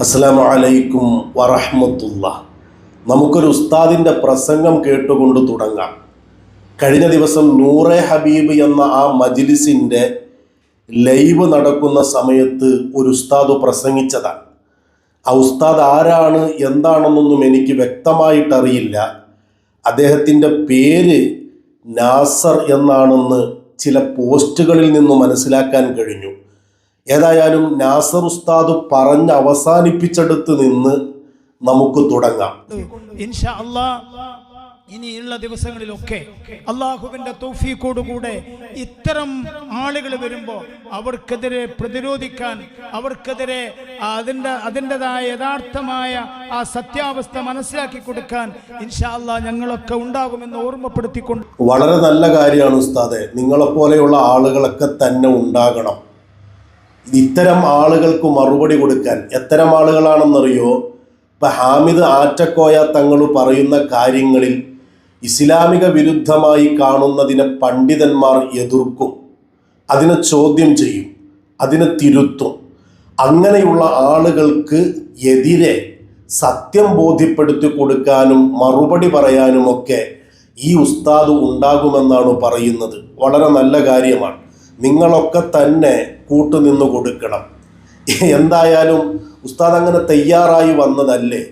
അസ്സലാമു അലൈക്കും വറഹ്മത്തുള്ളാഹ് നമുക്കൊരു ഉസ്താദിന്റെ പ്രസംഗം കേട്ടുകൊണ്ട് തുടങ്ങാം. കഴിഞ്ഞ ദിവസം നൂറെ ഹബീബ് എന്ന ആ മജ്ലിസിന്റെ ലൈവ് നടക്കുന്ന സമയത്ത് ഒരു ഉസ്താദ് പ്രസംഗിച്ചതാണ്. ആ ഉസ്താദ് ആരാണ് എന്താണെന്നൊന്നും എനിക്ക് വ്യക്തമായിട്ടറിയില്ല. അദ്ദേഹത്തിന്റെ പേര് നാസർ എന്നാണെന്ന് ചില പോസ്റ്റുകളിൽ നിന്ന് മനസ്സിലാക്കാൻ കഴിഞ്ഞു. ഏതായാലും നാസർ ഉസ്താദ് പറഞ്ഞ് അവസാനിപ്പിച്ചെടുത്ത് നിന്ന് നമുക്ക് തുടങ്ങാം. ഇനിയുള്ള ദിവസങ്ങളിലൊക്കെ അള്ളാഹുവിന്റെ തൗഫീഖോടുകൂടെ ഇത്തരം ആളുകൾ വരുമ്പോൾ അവർക്കെതിരെ പ്രതിരോധിക്കാൻ അവർക്കെതിരെ അതിന്റെ അതിന്റെതായ യഥാർത്ഥമായ ആ സത്യാവസ്ഥ മനസ്സിലാക്കി കൊടുക്കാൻ ഇൻഷാല്ല ഞങ്ങളൊക്കെ ഉണ്ടാകുമെന്ന് ഓർമ്മപ്പെടുത്തിക്കൊണ്ട് വളരെ നല്ല കാര്യമാണ് ഉസ്താദെ. നിങ്ങളെപ്പോലെയുള്ള ആളുകളൊക്കെ തന്നെ ഉണ്ടാകണം. ഇത്തരം ആളുകൾക്ക് മറുപടി കൊടുക്കാൻ എത്തരം ആളുകളാണെന്നറിയോ? ഇപ്പം ഹാമിദ് ആറ്റക്കോയ തങ്ങൾ പറയുന്ന കാര്യങ്ങളിൽ ഇസ്ലാമിക വിരുദ്ധമായി കാണുന്നതിനെ പണ്ഡിതന്മാർ എതിർക്കും. അതിനെ ചോദ്യം ചെയ്യും അതിനെ തിരുത്തും. അങ്ങനെയുള്ള ആളുകൾക്ക് എതിരെ സത്യം ബോധ്യപ്പെടുത്തി കൊടുക്കാനും മറുപടി പറയാനുമൊക്കെ ഈ ഉസ്താദ് ഉണ്ടാകുമെന്നാണ് പറയുന്നത്. വളരെ നല്ല കാര്യമാണ്. നിങ്ങളൊക്കെ തന്നെ കൂട്ടുനിന്ന് കൊടുക്കണം. എന്തായാലും ഉസ്താദ് അങ്ങനെ തയ്യാറായി വന്നതല്ലേ?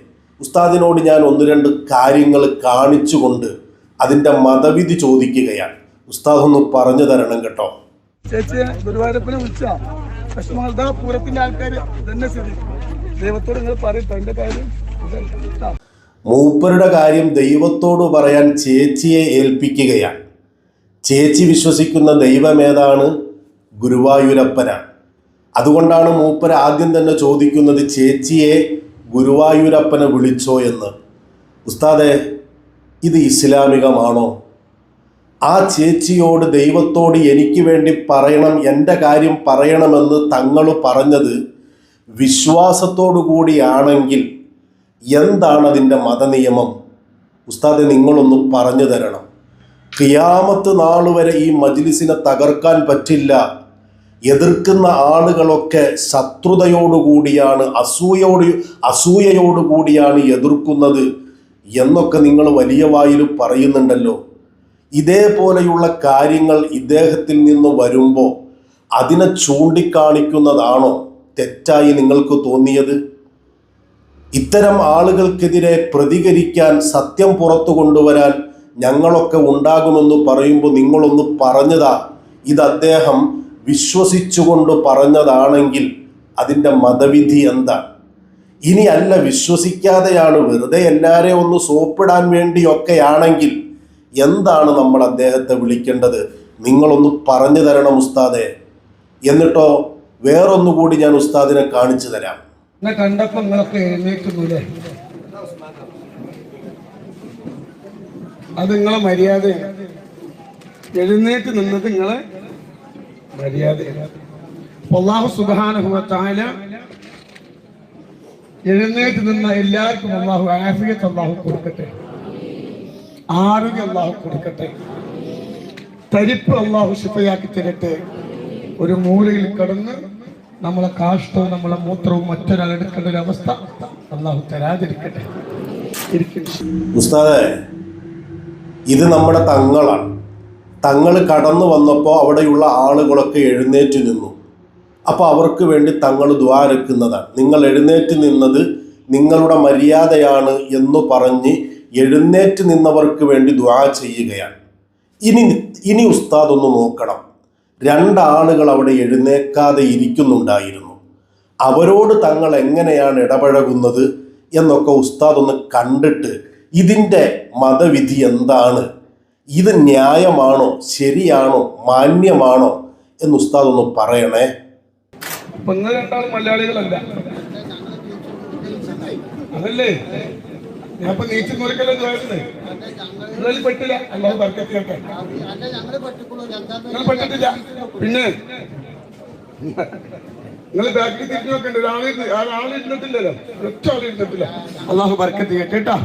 ഉസ്താദിനോട് ഞാൻ ഒന്ന് രണ്ട് കാര്യങ്ങൾ കാണിച്ചുകൊണ്ട് അതിന്റെ മതവിധി ചോദിക്കുകയാണ്. ഉസ്താദ് ഒന്ന് പറഞ്ഞു തരണം കേട്ടോ. ചേച്ചിയെ ഗുരുവായൂരപ്പനെ വിളിച്ച? വിഷമത പൂരത്തിന്റെ ആൾക്കാർ തന്നെ ദൈവത്തോട് നിങ്ങൾ പറയട്ടോ എന്റെ കാര്യം. മൂപ്പരുടെ കാര്യം ദൈവത്തോട് പറയാൻ ചേച്ചിയെ ഏൽപ്പിക്കുകയാണ്. ചേച്ചി വിശ്വസിക്കുന്ന ദൈവമേതാണ് ഗുരുവായൂരപ്പനാണ്. അതുകൊണ്ടാണ് മൂപ്പർ ആദ്യം തന്നെ ചോദിക്കുന്നത് ചേച്ചിയെ ഗുരുവായൂരപ്പനെ വിളിച്ചോ എന്ന്? ഉസ്താദെ ഇത് ഇസ്ലാമികമാണോ? ആ ചേച്ചിയോട് ദൈവത്തോട് എനിക്ക് വേണ്ടി പറയണം എന്റെ കാര്യം പറയണമെന്ന് തങ്ങൾ പറഞ്ഞത് വിശ്വാസത്തോടു കൂടിയാണെങ്കിൽ എന്താണ് മതനിയമം? ഉസ്താദെ നിങ്ങളൊന്ന് പറഞ്ഞു തരണം. ഖിയാമത്ത് നാൾ വരെ ഈ മജ്ലിസിനെ തകർക്കാൻ പറ്റില്ല. എതിർക്കുന്ന ആളുകളൊക്കെ ശത്രുതയോടുകൂടിയാണ് അസൂയോട് അസൂയയോടുകൂടിയാണ് എതിർക്കുന്നത് എന്നൊക്കെ നിങ്ങൾ വലിയ വായിൽ പറയുന്നുണ്ടല്ലോ. ഇതേപോലെയുള്ള കാര്യങ്ങൾ ഇദ്ദേഹത്തിൽ നിന്ന് വരുമ്പോൾ അതിനെ ചൂണ്ടിക്കാണിക്കുന്നതാണോ തെറ്റായി നിങ്ങൾക്ക് തോന്നിയത്? ഇത്തരം ആളുകൾക്കെതിരെ പ്രതികരിക്കാൻ സത്യം പുറത്തു കൊണ്ടുവരാൻ ഞങ്ങളൊക്കെ ഉണ്ടാകുമെന്ന് പറയുമ്പോൾ നിങ്ങളൊന്ന് പറഞ്ഞതാ. ഇത് അദ്ദേഹം വിശ്വസിച്ചുകൊണ്ട് പറഞ്ഞതാണെങ്കിൽ അതിന്റെ മതവിധി എന്താ? ഇനി അല്ല വിശ്വസിക്കാതെയാണ് വെറുതെ എല്ലാവരെയും ഒന്ന് സോപ്പിടാൻ വേണ്ടിയൊക്കെയാണെങ്കിൽ എന്താണ് നമ്മൾ അദ്ദേഹത്തെ വിളിക്കേണ്ടത്? നിങ്ങളൊന്ന് പറഞ്ഞു തരണം ഉസ്താദെ. എന്നിട്ടോ വേറൊന്നുകൂടി ഞാൻ ഉസ്താദിനെ കാണിച്ചു തരാം. എന്നെ കണ്ടപ്പോ നിങ്ങളൊക്കെ എഴുന്നേറ്റുന്നില്ലേ അത് നിങ്ങളെ മര്യാദയാണ്. എഴുന്നേറ്റ് നിന്നത് നിങ്ങളെ മര്യാദയാണ്. അള്ളാഹു സുബാനുഭവത്തായ എഴുന്നേറ്റ് നിന്ന എല്ലാവർക്കും അള്ളാഹു ആഫിയത്ത് അള്ളാഹു കൊടുക്കട്ടെ. ആരോഗ്യം അള്ളാഹു കൊടുക്കട്ടെ. തരിപ്പ് അള്ളാഹു ശുഭയാക്കി തരട്ടെ. ഒരു മൂലയിൽ കടന്ന് നമ്മളെ കാഷ്ടവും നമ്മളെ മൂത്രവും മറ്റൊരാൾ എടുക്കേണ്ട ഒരു അവസ്ഥ അള്ളാഹു തരാതിരിക്കട്ടെ. ഇരിക്കും. ഇത് നമ്മുടെ തങ്ങളാണ്. തങ്ങൾ കടന്നു വന്നപ്പോൾ അവിടെയുള്ള ആളുകളൊക്കെ എഴുന്നേറ്റ് നിന്നു. അപ്പോൾ അവർക്ക് വേണ്ടി തങ്ങൾ ദ്വാരക്കുന്നതാണ് നിങ്ങൾ എഴുന്നേറ്റ് നിന്നത് നിങ്ങളുടെ മര്യാദയാണ് എന്ന് പറഞ്ഞ് എഴുന്നേറ്റ് നിന്നവർക്ക് വേണ്ടി ദ്വാ ചെയ്യുകയാണ്. ഇനി ഇനി ഉസ്താദ് ഒന്ന് നോക്കണം. രണ്ടാളുകൾ അവിടെ എഴുന്നേക്കാതെ ഇരിക്കുന്നുണ്ടായിരുന്നു. അവരോട് തങ്ങൾ എങ്ങനെയാണ് ഇടപഴകുന്നത് എന്നൊക്കെ ഉസ്താദ് ഒന്ന് കണ്ടിട്ട് ഇതിന്റെ മതവിധി എന്താണ്? ഇത് ന്യായമാണോ? ശരിയാണോ? മാന്യമാണോ? എന്ന് ഉസ്താദ് ഒന്ന് പറയണേ. അപ്പൊ നിങ്ങൾ രണ്ടാളും മലയാളികളല്ല. അതല്ലേ? ഞാൻ ഇപ്പൊ നീച്ചു നോക്കല്ലോ ചോദിച്ചത് നിങ്ങളിൽ പെട്ടില്ല. അല്ലാതെ ബർക്കത്തിയൊക്കെ നിങ്ങൾ പെട്ടിട്ടില്ല. പിന്നെ? നിങ്ങൾ ബാക്കിൽ തിരിഞ്ഞു നോക്കണ്ട? ഒരാളെ ഒരാളെ ഇരുന്നിട്ടില്ലല്ലോ. ഒറ്റ ആളെ ഇരുന്നിട്ടില്ല. അള്ളാഹു ബർക്കത്ത് കേട്ടാ?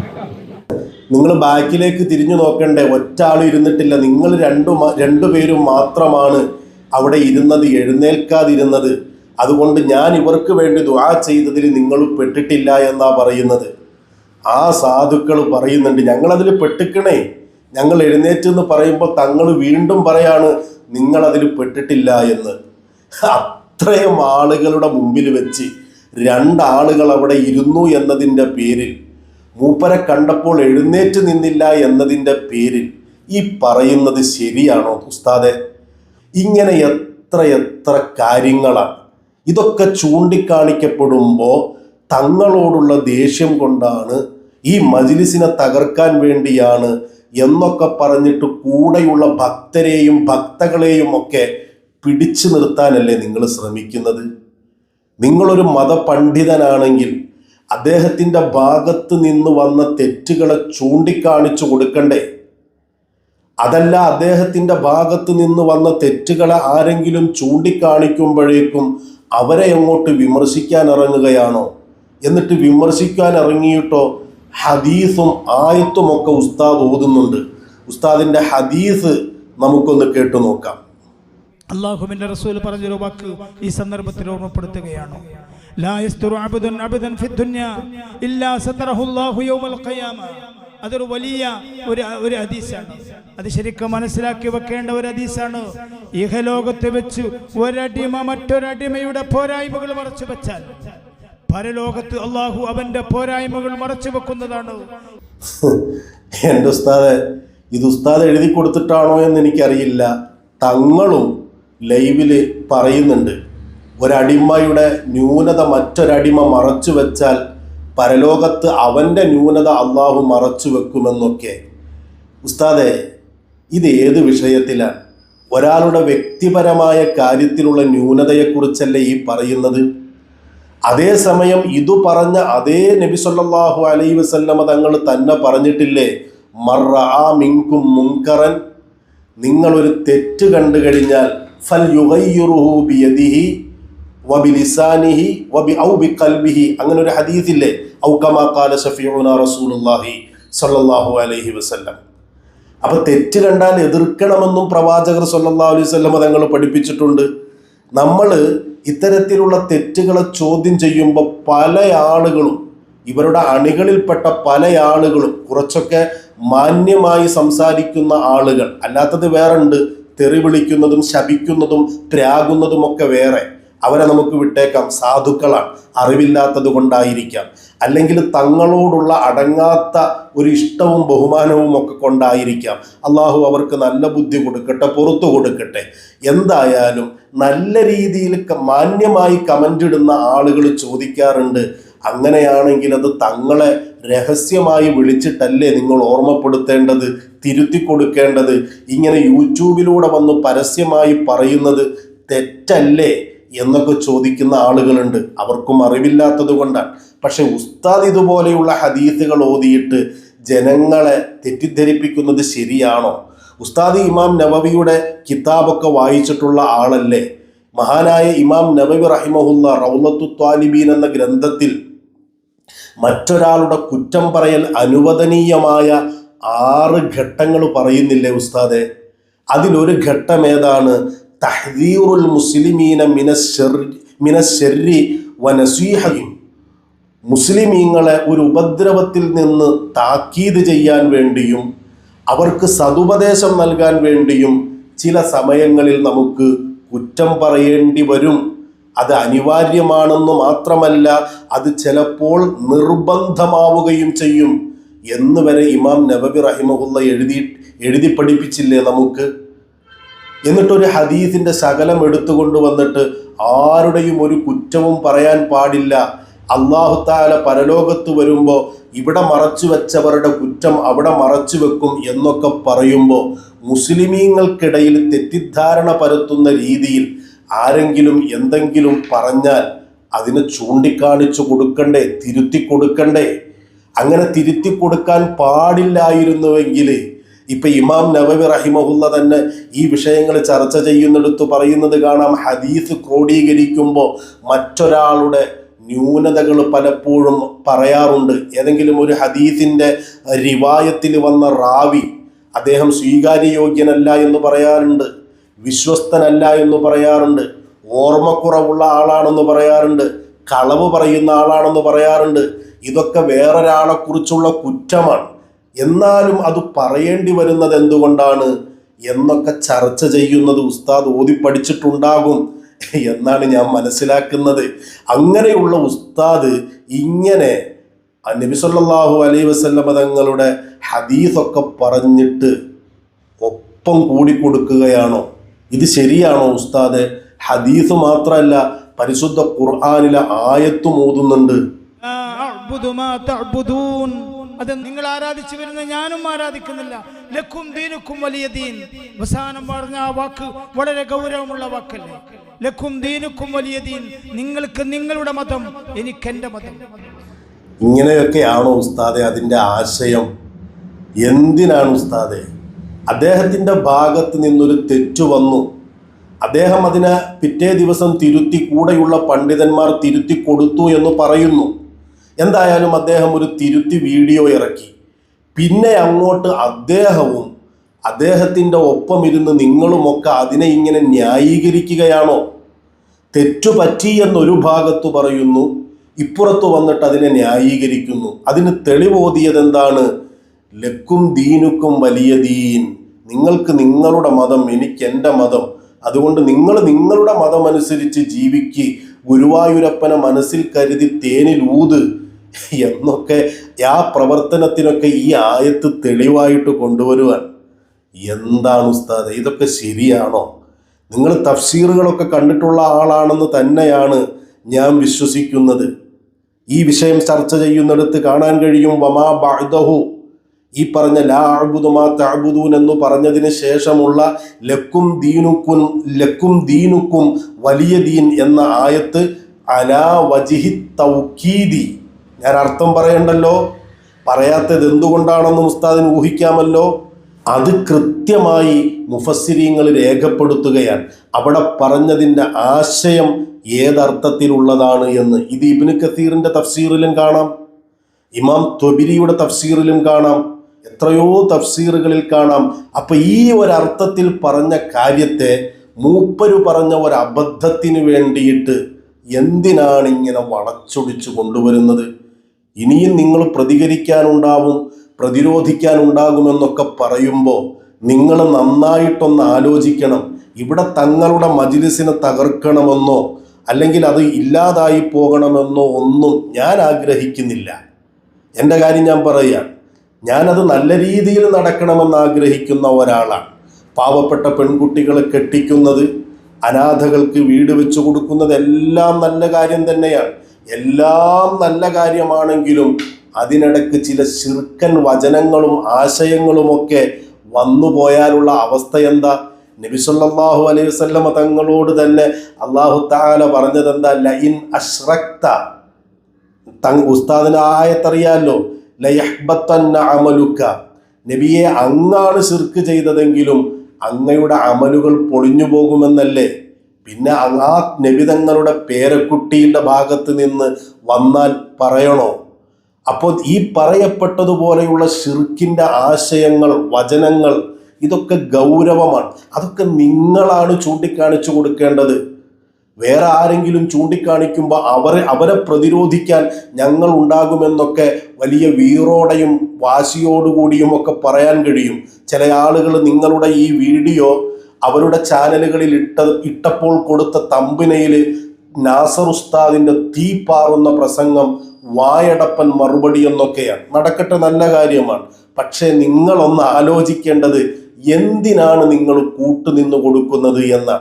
നിങ്ങൾ ബാക്കിലേക്ക് തിരിഞ്ഞു നോക്കണ്ടേ? ഒറ്റ ആൾ ഇരുന്നിട്ടില്ല. നിങ്ങൾ രണ്ടു രണ്ടു പേരും മാത്രമാണ് അവിടെ ഇരുന്നത് എഴുന്നേൽക്കാതിരുന്നത്. അതുകൊണ്ട് ഞാൻ ഇവർക്ക് വേണ്ടി ദുആ ചെയ്തതിൽ നിങ്ങൾ പെട്ടിട്ടില്ല എന്നാ പറയുന്നത്. ആ സാധുക്കൾ പറയുന്നുണ്ട് ഞങ്ങളതിൽ പെട്ടിക്കണേ. ഞങ്ങൾ എഴുന്നേറ്റ് എന്ന് പറയുമ്പോൾ തങ്ങൾ വീണ്ടും പറയാണ് നിങ്ങളതിൽ പെട്ടിട്ടില്ല എന്ന്. അത്രയും ആളുകളുടെ മുമ്പിൽ വെച്ച് രണ്ടാളുകൾ അവിടെ ഇരുന്നു എന്നതിന്റെ പേരിൽ മൂപ്പരെ കണ്ടപ്പോൾ എഴുന്നേറ്റ് നിന്നില്ല എന്നതിന്റെ പേരിൽ ഈ പറയുന്നത് ശരിയാണോ ഉസ്താദെ? ഇങ്ങനെ എത്ര എത്ര കാര്യങ്ങളാണ്. ഇതൊക്കെ ചൂണ്ടിക്കാണിക്കപ്പെടുമ്പോൾ തങ്ങളോടുള്ള ദേഷ്യം കൊണ്ടാണ് ഈ മജിലിസിനെ തകർക്കാൻ വേണ്ടിയാണ് എന്നൊക്കെ പറഞ്ഞിട്ട് കൂടെയുള്ള ഭക്തരെയും ഭക്തകളെയും ഒക്കെ പിടിച്ചു നിർത്താനല്ലേ നിങ്ങൾ ശ്രമിക്കുന്നത്? നിങ്ങളൊരു മതപണ്ഡിതനാണെങ്കിൽ അദ്ദേഹത്തിന്റെ ഭാഗത്ത് നിന്ന് വന്ന തെറ്റുകളെ ചൂണ്ടിക്കാണിച്ചു കൊടുക്കണ്ടേ? അതല്ല അദ്ദേഹത്തിന്റെ ഭാഗത്ത് നിന്ന് വന്ന തെറ്റുകളെ ആരെങ്കിലും ചൂണ്ടിക്കാണിക്കുമ്പോഴേക്കും അവരെ എങ്ങോട്ട് വിമർശിക്കാൻ ഇറങ്ങുകയാണോ എന്നിട്ട് വിമർശിക്കാൻ ഇറങ്ങിയിട്ടോ ഹദീസും ആയത്തുമൊക്കെ ഉസ്താദ് ഓതുന്നുണ്ട്. ഉസ്താദിന്റെ ഹദീസ് നമുക്കൊന്ന് കേട്ടു നോക്കാം. അള്ളാഹുവിന്റെ റസൂൽ പറഞ്ഞൊരു വാക്ക് ഈ സന്ദർഭത്തിൽ ഓർമ്മപ്പെടുത്തുകയാണ്. അതൊരു വലിയ ഒരു ഒരു ഹദീസാണ്. അത് ശരിക്കും മനസ്സിലാക്കി വെക്കേണ്ട ഒരു ഹദീസാണ്. ഇഹലോകത്ത് വെച്ച് ഒരടിമ മറ്റൊരടിമയുടെ പോരായ്മകൾ മറച്ചു വെച്ചാൽ പരലോകത്ത് അള്ളാഹു അവന്റെ പോരായ്മകൾ മറച്ചു വെക്കുന്നതാണ്. എന്റെ ഉസ്താദ് ഇത് ഉസ്താദ് എഴുതി കൊടുത്തിട്ടാണോ എന്ന് എനിക്കറിയില്ല. തങ്ങളും ലൈവിൽ പറയുന്നുണ്ട്. ഒരടിമയുടെ ന്യൂനത മറ്റൊരടിമ മറച്ചു വെച്ചാൽ പരലോകത്ത് അവന്റെ ന്യൂനത അള്ളാഹു മറച്ചു വെക്കുമെന്നൊക്കെ. ഉസ്താദെ ഇത് ഏത് വിഷയത്തിലാണ്? ഒരാളുടെ വ്യക്തിപരമായ കാര്യത്തിലുള്ള ന്യൂനതയെക്കുറിച്ചല്ലേ ഈ പറയുന്നത്? അതേസമയം ഇതു പറഞ്ഞ അതേ നബി സല്ലാഹു അലൈ വസല്ലമ തങ്ങൾ തന്നെ പറഞ്ഞിട്ടില്ലേ? മറ ആ മിങ്കും മുൻകറൻ നിങ്ങളൊരു തെറ്റ് കണ്ടു കഴിഞ്ഞാൽ ഫൽ യുഗയ്യിറുഹു ബിയദിഹി ബിഖൽബിഹി അങ്ങനെ ഒരു ഹദീസില്ലേ? ഔ കമാ ഖാല ഷഫീഉന അലൈഹി വസല്ലം. അപ്പൊ തെറ്റ് കണ്ടാൽ എതിർക്കണമെന്നും പ്രവാചകർ സല്ലല്ലാഹു അലൈഹി വസല്ലം തങ്ങൾ പഠിപ്പിച്ചിട്ടുണ്ട്. നമ്മൾ ഇത്തരത്തിലുള്ള തെറ്റുകളെ ചോദ്യം ചെയ്യുമ്പോൾ പല ആളുകളും ഇവരുടെ അണികളിൽപ്പെട്ട പല ആളുകളും കുറച്ചൊക്കെ മാന്യമായി സംസാരിക്കുന്ന ആളുകൾ അല്ലാത്തത് വേറെ ഉണ്ട് തെറി വിളിക്കുന്നതും ശപിക്കുന്നതും ത്രാകുന്നതും ഒക്കെ വേറെ. അവരെ നമുക്ക് വിട്ടേക്കാം. സാധുക്കളാണ്. അറിവില്ലാത്തത് കൊണ്ടായിരിക്കാം. അല്ലെങ്കിൽ തങ്ങളോടുള്ള അടങ്ങാത്ത ഒരു ഇഷ്ടവും ബഹുമാനവും ഒക്കെ കൊണ്ടായിരിക്കാം. അള്ളാഹു അവർക്ക് നല്ല ബുദ്ധി കൊടുക്കട്ടെ പുറത്തു കൊടുക്കട്ടെ. എന്തായാലും നല്ല രീതിയിൽ മാന്യമായി കമന്റ് ഇടുന്ന ആളുകൾ ചോദിക്കാറുണ്ട് അങ്ങനെയാണെങ്കിൽ അത് തങ്ങളെ രഹസ്യമായി വിളിച്ചിട്ടല്ലേ നിങ്ങൾ ഓർമ്മപ്പെടുത്തേണ്ടത് തിരുത്തി കൊടുക്കേണ്ടത്? ഇങ്ങനെ യൂട്യൂബിലൂടെ വന്ന് പരസ്യമായി പറയുന്നത് തെറ്റല്ലേ എന്നൊക്കെ ചോദിക്കുന്ന ആളുകളുണ്ട്. അവർക്കും അറിവില്ലാത്തത് കൊണ്ടാണ്. പക്ഷെ ഉസ്താദ് ഇതുപോലെയുള്ള ഹദീസുകൾ ഓതിയിട്ട് ജനങ്ങളെ തെറ്റിദ്ധരിപ്പിക്കുന്നത് ശരിയാണോ? ഉസ്താദ് ഇമാം നബവിയുടെ കിതാബൊക്കെ വായിച്ചിട്ടുള്ള ആളല്ലേ? മഹാനായ ഇമാം നബവി റഹിമഹുല്ല റൗലത്തു ത്വാലിബീൻ എന്ന ഗ്രന്ഥത്തിൽ മറ്റൊരാളുടെ കുറ്റം പറയൽ അനുവദനീയമായ ആറ് ഘട്ടങ്ങൾ പറയുന്നില്ലേ ഉസ്താദെ? അതിലൊരു ഘട്ടം ഏതാണ്? തഹദീറുൽ മുസ്ലിമീന മിനശ്ശെറി വനസീഹയും മുസ്ലിമീങ്ങളെ ഒരു ഉപദ്രവത്തിൽ നിന്ന് താക്കീത് ചെയ്യാൻ വേണ്ടിയും അവർക്ക് സതുപദേശം നൽകാൻ വേണ്ടിയും ചില സമയങ്ങളിൽ നമുക്ക് കുറ്റം പറയേണ്ടി വരും. അത് അനിവാര്യമാണെന്ന് മാത്രമല്ല അത് ചിലപ്പോൾ നിർബന്ധമാവുകയും ചെയ്യും. എന്ന് വരെ ഇമാം നബബി റഹിമഹുല്ല എഴുതി എഴുതി പഠിപ്പിച്ചില്ലേ നമുക്ക്? എന്നിട്ടൊരു ഹദീസിന്റെ ശകലം എടുത്തുകൊണ്ട് വന്നിട്ട് ആരുടെയും ഒരു കുറ്റവും പറയാൻ പാടില്ല. അള്ളാഹു താല പരലോകത്ത് വരുമ്പോൾ ഇവിടെ മറച്ചു വെച്ചവരുടെ കുറ്റം അവിടെ മറച്ചു വെക്കും എന്നൊക്കെ പറയുമ്പോൾ മുസ്ലിമീങ്ങൾക്കിടയിൽ തെറ്റിദ്ധാരണ പരത്തുന്ന രീതിയിൽ ആരെങ്കിലും എന്തെങ്കിലും പറഞ്ഞാൽ അതിനെ ചൂണ്ടിക്കാണിച്ചു കൊടുക്കണ്ടേ തിരുത്തി കൊടുക്കണ്ടേ. അങ്ങനെ തിരുത്തി കൊടുക്കാൻ പാടില്ലായിരുന്നുവെങ്കിൽ ഇപ്പൊ ഇമാം നവവി റഹിമഹുല്ല തന്നെ ഈ വിഷയങ്ങൾ ചർച്ച ചെയ്യുന്നിടത്ത് പറയുന്നത് കാണാം ഹദീസ് ക്രോഡീകരിക്കുമ്പോൾ മറ്റൊരാളുടെ ന്യൂനതകൾ പലപ്പോഴും പറയാറുണ്ട്. ഏതെങ്കിലും ഒരു ഹദീസിന്റെ റിവായത്തിൽ വന്ന റാവി അദ്ദേഹം സ്വീകാര്യയോഗ്യനല്ല എന്ന് പറയാറുണ്ട്. വിശ്വസ്തനല്ല എന്ന് പറയാറുണ്ട്. ഓർമ്മക്കുറവുള്ള ആളാണെന്ന് പറയാറുണ്ട്. കളവ് പറയുന്ന ആളാണെന്ന് പറയാറുണ്ട്. ഇതൊക്കെ വേറൊരാളെ കുറിച്ചുള്ള കുറ്റമാണ്. എന്നാലും അത് പറയേണ്ടി വരുന്നത് എന്തുകൊണ്ടാണ്? എന്നൊക്കെ ചർച്ച ചെയ്യുന്നത് ഉസ്താദ് ഓതി പഠിച്ചിട്ടുണ്ടാകും എന്നാണ് ഞാൻ മനസ്സിലാക്കുന്നത്. അങ്ങനെയുള്ള ഉസ്താദ് ഇങ്ങനെ ആ നബി സല്ലല്ലാഹു അലൈഹി വസല്ലമ തങ്ങളുടെ ഹദീസൊക്കെ പറഞ്ഞിട്ട് ഒപ്പം കൂടിക്കൊടുക്കുകയാണോ? ഇത് ശരിയാണോ ഉസ്താദ്? ഹദീസ് മാത്രമല്ല പരിശുദ്ധ ഖുർആാനിലെ ആയത്തും ഓതുന്നുണ്ട്. അത് നിങ്ങൾ ആരാധിച്ചു വരുന്ന ഞാനും ആരാധിക്കുന്നില്ല. ലക്കും ദീനുക്കും വലിയ ദീൻ. അവസാനം പറഞ്ഞ ആ വാക്ക് വളരെ ഗൗരവമുള്ള വാക്കല്ലേ? ലക്കും ദീനുക്കും വലിയ ദീൻ. നിങ്ങൾക്ക് നിങ്ങളുടെ മതം എനിക്ക് എന്റെ മതം. ഇങ്ങനെയൊക്കെയാണോ ഉസ്താദെ അതിന്റെ ആശയം? എന്തിനാണ് ഉസ്താദെ? അദ്ദേഹത്തിന്റെ ഭാഗത്ത് നിന്നൊരു തെറ്റു വന്നു. അദ്ദേഹം അതിനെ പിറ്റേ ദിവസം തിരുത്തി കൂടെയുള്ള പണ്ഡിതന്മാർ തിരുത്തി കൊടുത്തു എന്ന് പറയുന്നു. എന്തായാലും അദ്ദേഹം ഒരു തിരുത്തി വീഡിയോ ഇറക്കി. പിന്നെ അങ്ങോട്ട് അദ്ദേഹവും അദ്ദേഹത്തിന്റെ ഒപ്പം ഇരുന്ന് നിങ്ങളുമൊക്കെ അതിനെ ഇങ്ങനെ ന്യായീകരിക്കുകയാണോ? തെറ്റു പറ്റി എന്നൊരു ഭാഗത്ത് പറയുന്നു. ഇപ്പുറത്ത് വന്നിട്ട് അതിനെ ന്യായീകരിക്കുന്നു. അതിന് തെളിവോതിയതെന്താണ്? എന്താണ് ലക്കും ദീനുക്കും വലിയ ദീൻ. നിങ്ങൾക്ക് നിങ്ങളുടെ മതം എനിക്ക് എന്റെ മതം. അതുകൊണ്ട് നിങ്ങൾ നിങ്ങളുടെ മതം അനുസരിച്ച് ജീവിക്ക്. ഗുരുവായൂരപ്പനെ മനസ്സിൽ കരുതി തേനിൽ ഊത്. എന്നൊക്കെ ആ പ്രവർത്തനത്തിനൊക്കെ ഈ ആയത്ത് തെളിവായിട്ട് കൊണ്ടുവരുവാൻ. എന്താണ് ഉസ്താദ്? ഇതൊക്കെ ശരിയാണോ? നിങ്ങൾ തഫ്സീറുകളൊക്കെ കണ്ടിട്ടുള്ള ആളാണെന്ന് തന്നെയാണ് ഞാൻ വിശ്വസിക്കുന്നത്. ഈ വിഷയം ചർച്ച ചെയ്യുന്നിടത്ത് കാണാൻ കഴിയും വമാ ബഅദഹു ഈ പറഞ്ഞ ലാ അഅ്ബുദു മാ തഅ്ബുദൂൻ എന്ന് പറഞ്ഞതിന് ശേഷമുള്ള ലക്കും ദീനുക്കും ലക്കും ദീനുക്കും വലിയ ദീൻ എന്ന ആയത്ത് അലാ വജിഹി തൗക്കീദി ഞാൻ അർത്ഥം പറയണ്ടല്ലോ? പറയാത്തത് എന്തുകൊണ്ടാണെന്ന് ഉസ്താദിന് ഊഹിക്കാമല്ലോ? അത് കൃത്യമായി മുഫസിരിങ്ങൾ രേഖപ്പെടുത്തുകയാണ്. അവിടെ പറഞ്ഞതിന്റെ ആശയം ഏതർത്ഥത്തിലുള്ളതാണ് എന്ന്. ഇത് ഇബിന് കസീറിന്റെ തഫ്സീറിലും കാണാം. ഇമാം ത്വബിരിയുടെ തഫ്സീറിലും കാണാം. എത്രയോ തഫ്സീറുകളിൽ കാണാം. അപ്പൊ ഈ ഒരർത്ഥത്തിൽ പറഞ്ഞ കാര്യത്തെ മൂപ്പര് പറഞ്ഞ ഒരു അബദ്ധത്തിന് വേണ്ടിയിട്ട് എന്തിനാണ് ഇങ്ങനെ വളച്ചൊടിച്ചു കൊണ്ടുവരുന്നത്? ഇനിയും നിങ്ങൾ പ്രതികരിക്കാനുണ്ടാവും പ്രതിരോധിക്കാനുണ്ടാകുമെന്നൊക്കെ പറയുമ്പോൾ നിങ്ങൾ നന്നായിട്ടൊന്ന് ആലോചിക്കണം. ഇവിടെ തങ്ങളുടെ മജിലിസിനെ തകർക്കണമെന്നോ അല്ലെങ്കിൽ അത് ഇല്ലാതായി പോകണമെന്നോ ഒന്നും ഞാൻ ആഗ്രഹിക്കുന്നില്ല. എന്റെ കാര്യം ഞാൻ പറയുകയാണ്. ഞാനത് നല്ല രീതിയിൽ നടക്കണമെന്ന് ആഗ്രഹിക്കുന്ന ഒരാളാണ്. പാവപ്പെട്ട പെൺകുട്ടികളെ കെട്ടിക്കുന്നത് അനാഥകൾക്ക് വീട് വെച്ചു കൊടുക്കുന്നത് എല്ലാം നല്ല കാര്യം തന്നെയാണ്. എല്ലാം നല്ല കാര്യമാണെങ്കിലും അതിനിടക്ക് ചില ശിർക്കൻ വചനങ്ങളും ആശയങ്ങളുമൊക്കെ വന്നു പോയാലുള്ള അവസ്ഥ എന്താ? നബിസല്ലാഹു അലൈഹി വസ്ല്ല തങ്ങളോട് തന്നെ അള്ളാഹു താല പറഞ്ഞത് എന്താ ലൈൻ അഷ്റക്ത തങ് ഉസ്താദിന് ആയത്തറിയാലോ? അമലുക്ക. നബിയെ അങ്ങാണ് സിർക്ക് ചെയ്തതെങ്കിലും അങ്ങയുടെ അമലുകൾ പൊളിഞ്ഞു പോകുമെന്നല്ലേ? പിന്നെ ആ നബിതങ്ങളുടെ പേരക്കുട്ടിയുടെ ഭാഗത്ത് നിന്ന് വന്നാൽ പറയണോ? അപ്പോൾ ഈ പറയപ്പെട്ടതുപോലെയുള്ള ഷിർക്കിന്റെ ആശയങ്ങൾ വചനങ്ങൾ ഇതൊക്കെ ഗൗരവമാണ്. അതൊക്കെ നിങ്ങളാണ് ചൂണ്ടിക്കാണിച്ചു കൊടുക്കേണ്ടത്. വേറെ ആരെങ്കിലും ചൂണ്ടിക്കാണിക്കുമ്പോൾ അവരെ അവരെ പ്രതിരോധിക്കാൻ ഞങ്ങൾ ഉണ്ടാകുമെന്നൊക്കെ വലിയ വീറോടെയും വാശിയോടുകൂടിയും ഒക്കെ പറയാൻ കഴിയും. ചില ആളുകൾ നിങ്ങളുടെ ഈ വീഡിയോ അവരുടെ ചാനലുകളിൽ ഇട്ട ഇട്ടപ്പോൾ കൊടുത്ത തമ്പിനയിൽ നാസർ ഉസ്താദിന്റെ തീ പാറുന്ന പ്രസംഗം വായടപ്പൻ മറുപടി എന്നൊക്കെയാണ്. നടക്കട്ടെ നല്ല കാര്യമാണ്. പക്ഷേ നിങ്ങളൊന്ന് ആലോചിക്കേണ്ടത് എന്തിനാണ് നിങ്ങൾ കൂട്ടുനിന്ന് കൊടുക്കുന്നത് എന്നാണ്.